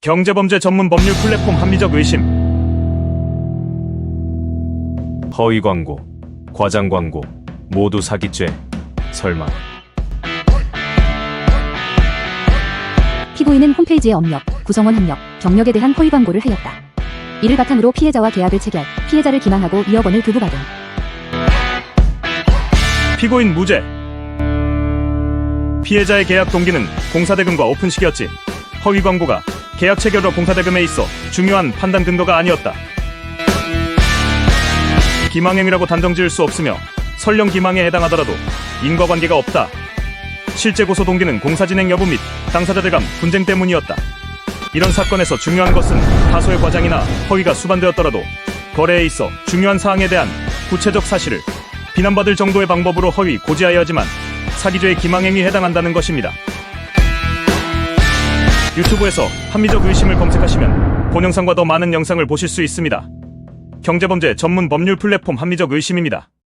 경제범죄 전문 법률 플랫폼 합리적 의심. 허위 광고, 과장 광고, 모두 사기죄. 설마. 피고인은 홈페이지에 업력, 구성원 학력, 경력에 대한 허위 광고를 하였다. 이를 바탕으로 피해자와 계약을 체결, 피해자를 기망하고 2억 원을 교부받은 피고인 무죄. 피해자의 계약 동기는 공사대금과 오픈식이었지. 허위 광고가 계약 체결로 공사대금에 있어 중요한 판단 근거가 아니었다. 기망행위라고 단정 지을 수 없으며 설령 기망에 해당하더라도 인과관계가 없다. 실제 고소 동기는 공사 진행 여부 및 당사자들 간 분쟁 때문이었다. 이런 사건에서 중요한 것은 다소의 과장이나 허위가 수반되었더라도 거래에 있어 중요한 사항에 대한 구체적 사실을 비난받을 정도의 방법으로 허위 고지하여야지만 사기죄의 기망행위에 해당한다는 것입니다. 유튜브에서 합리적 의심을 검색하시면 본 영상과 더 많은 영상을 보실 수 있습니다. 경제범죄 전문 법률 플랫폼 합리적 의심입니다.